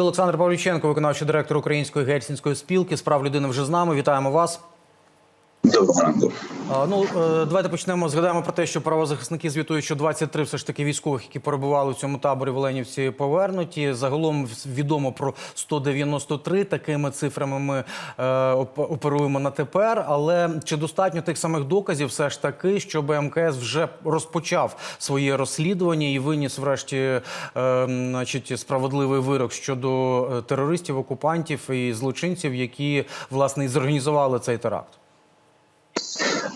Олександр Павлюченко, виконавчий директор Української гельсінської спілки з прав людини, вже з нами. Вітаємо вас. Доброго ранку. Ну е, давайте почнемо. Згадаємо про те, що правозахисники звітують, що 23 все ж таки військових, які перебували у цьому таборі в Оленівці, повернуті. Загалом відомо про 193. Такими цифрами ми е, оперуємо на тепер. Але чи достатньо тих самих доказів, все ж таки, щоб МКС вже розпочав своє розслідування і виніс, врешті, е, значить, справедливий вирок щодо е, терористів, окупантів і злочинців, які власне і зорганізували цей теракт?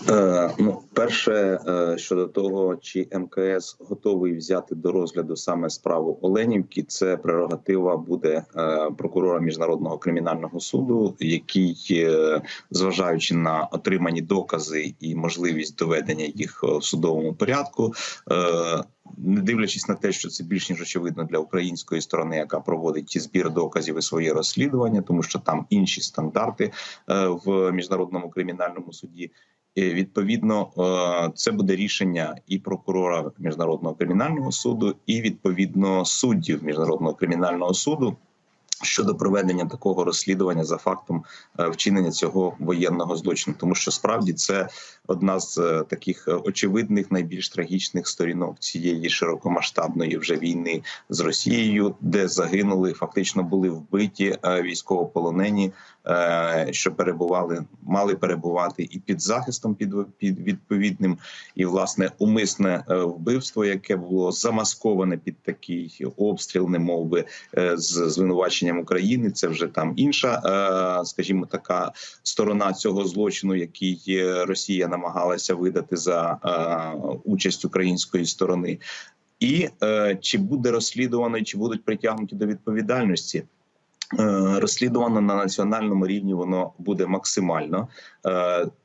Е, ну, перше е, щодо того, чи МКС готовий взяти до розгляду саме справу Оленівки, це прерогатива буде е, прокурора міжнародного кримінального суду, який, зважаючи на отримані докази і можливість доведення їх в судовому порядку. Не дивлячись на те, що це більш ніж очевидно для української сторони, яка проводить ті збір доказів і своє розслідування, тому що там інші стандарти в міжнародному кримінальному суді. Відповідно, е, це буде рішення і прокурора міжнародного кримінального суду, і відповідно суддів міжнародного кримінального суду. Щодо проведення такого розслідування за фактом е, вчинення цього воєнного злочину, тому що справді це одна з е, таких очевидних, найбільш трагічних сторінок цієї широкомасштабної вже війни з Росією, де загинули, фактично були вбиті військовополонені, що перебували, мали перебувати і під захистом, під, під відповідним, і власне умисне е, вбивство, яке було замасковане під такий обстріл, немов би е, з звинуваченням України. Це вже там інша, е, скажімо, така сторона цього злочину, який е, Росія намагалася видати за е, участь української сторони. І е, чи буде розслідувано, чи будуть притягнуті до відповідальності? Е, Розслідувано на національному рівні воно буде максимально.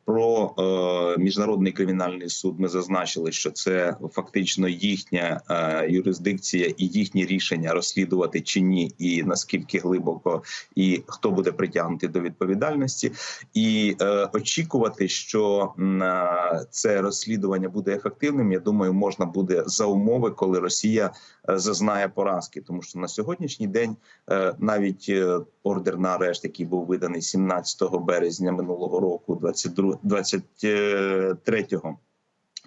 Про е, міжнародний кримінальний суд ми зазначили, що це фактично їхня е, юрисдикція і їхні рішення розслідувати чи ні, і наскільки глибоко, і хто буде притягнутий до відповідальності, і е, очікувати, що е, це розслідування буде ефективним. Я думаю, можна буде за умови, коли Росія е, зазнає поразки, тому що на сьогоднішній день е, навіть е, ордер на арешт, який був виданий 17 березня минулого року, 22, 23-го,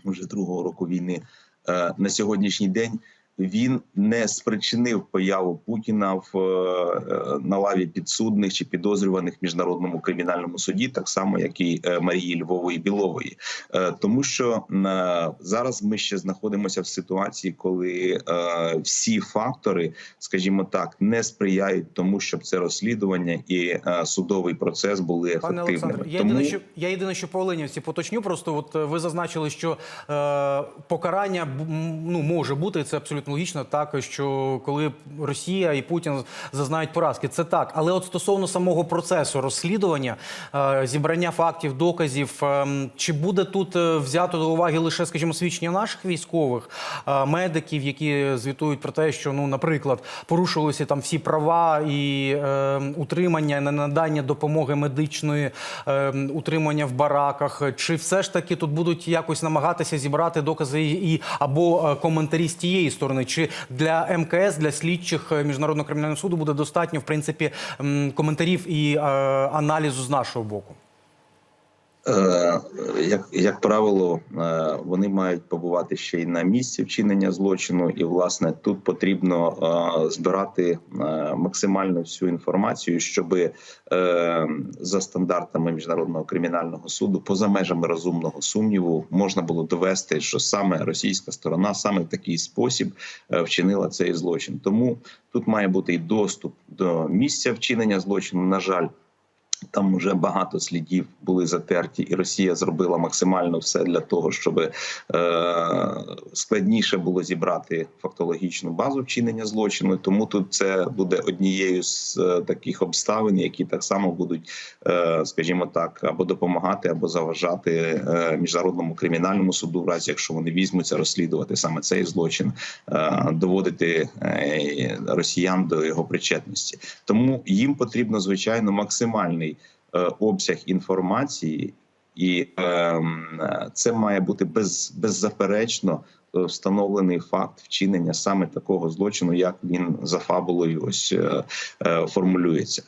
вже другого року війни, е, на сьогоднішній день. Він не спричинив появу Путіна в е, на лаві підсудних чи підозрюваних в міжнародному кримінальному суді, так само як і е, Марії Львової Білової, Е, тому що зараз ми ще знаходимося в ситуації, коли всі фактори, скажімо так, не сприяють тому, щоб це розслідування і судовий процес були Пане ефективними. Олександр, я тому єдине, що я єдине, що по Оленівці поточню. Просто от ви зазначили, що е, покарання ну може бути, це абсолютно логічно. Так що коли Росія і Путін зазнають поразки, це так. Але от стосовно самого процесу розслідування, е, зібрання фактів, доказів, е, чи буде тут е, взято до уваги лише, скажімо, свідчення наших військових медиків, які звітують про те, що ну, наприклад, порушувалися там всі права і е, утримання, не надання допомоги медичної, е, утримання в бараках. Чи все ж таки тут будуть якось намагатися зібрати докази і або коментарі з тієї сторони? Чи для МКС, для слідчих е, міжнародного кримінального суду буде достатньо в принципі коментарів і е, аналізу з нашого боку? Е, як, як правило, е, вони мають побувати ще й на місці вчинення злочину, і власне тут потрібно е, збирати максимально всю інформацію, щоб за стандартами міжнародного кримінального суду, поза межами розумного сумніву, можна було довести, що саме російська сторона саме в такий спосіб вчинила цей злочин. Тому тут має бути і доступ до місця вчинення злочину. На жаль. Там вже багато слідів були затерті, і Росія зробила максимально все для того, щоб е, складніше було зібрати фактологічну базу вчинення злочину. Тому тут це буде однією з е, таких обставин, які так само будуть, е, скажімо так, або допомагати, або заважати е, міжнародному кримінальному суду, в разі якщо вони візьмуться розслідувати саме цей злочин, е, доводити е, росіян до його причетності. Тому їм потрібно звичайно максимальний е, обсяг інформації, і ем, це має бути без, беззаперечно е, встановлений факт вчинення саме такого злочину, як він за фабулою ось е, формулюється.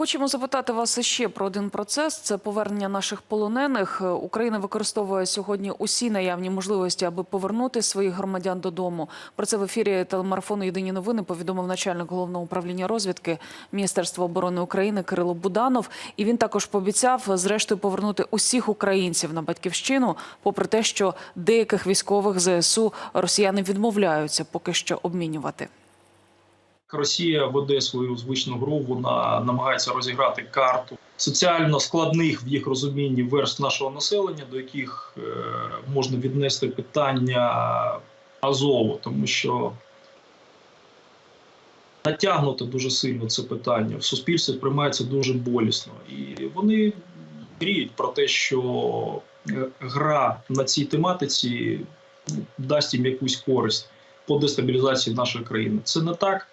Хочемо запитати вас ще про один процес: це повернення наших полонених. Е, Україна використовує сьогодні усі наявні можливості, аби повернути своїх громадян додому. Про це в ефірі телемарафону Єдині новини повідомив начальник головного управління розвідки Міністерства оборони України Кирило Буданов. І він також пообіцяв зрештою повернути усіх українців на батьківщину, попри те, що деяких військових ЗСУ росіяни відмовляються поки що обмінювати. Росія веде свою звичну гру, вона намагається розіграти карту соціально складних в їх розумінні верст нашого населення, до яких е, можна віднести питання Азову, тому що натягнуто дуже сильно це питання в суспільстві сприймається дуже болісно, і вони мріють про те, що е, гра на цій тематиці ну, дасть їм якусь користь по дестабілізації нашої країни. Це не так.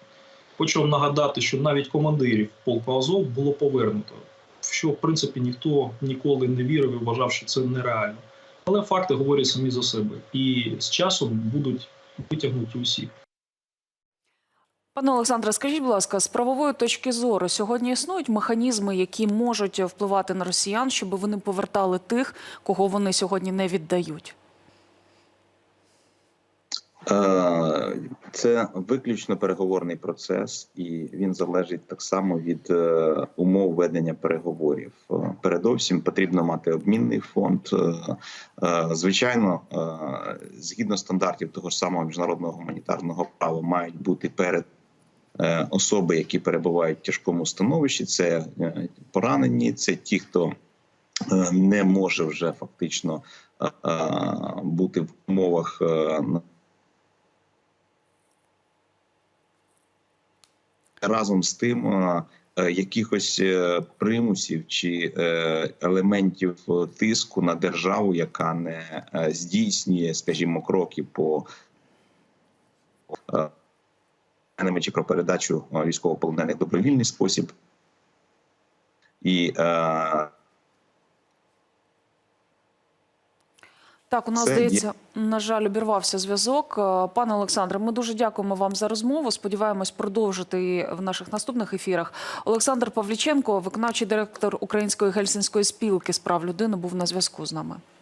Хочу вам нагадати, що навіть командирів полку Азов було повернуто, що в принципі ніхто ніколи не вірив і вважав, що це нереально. Але факти говорять самі за себе, і з часом будуть витягнуті усі. Пане Олександре, скажіть, будь ласка, з правової точки зору сьогодні існують механізми, які можуть впливати на росіян, щоб вони повертали тих, кого вони сьогодні не віддають? Це виключно переговорний процес, і він залежить так само від е, умов ведення переговорів. Е, Передовсім потрібно мати обмінний фонд. Е, Звичайно, згідно стандартів того ж самого міжнародного гуманітарного права, мають бути перед особи, які перебувають в тяжкому становищі. Це поранені, це ті, хто не може вже фактично бути в умовах. Разом з тим е, якихось е, примусів чи е, елементів тиску на державу, яка не здійснює, скажімо, кроки по чи про передачу військовополонених добровільний спосіб. І Так, у нас Це є- на жаль, обірвався зв'язок. Е, Пане Олександре, ми дуже дякуємо вам за розмову. Сподіваємось продовжити її в наших наступних ефірах. Олександр Павліченко, виконавчий директор Української гельсінської спілки з прав людини, був на зв'язку з нами.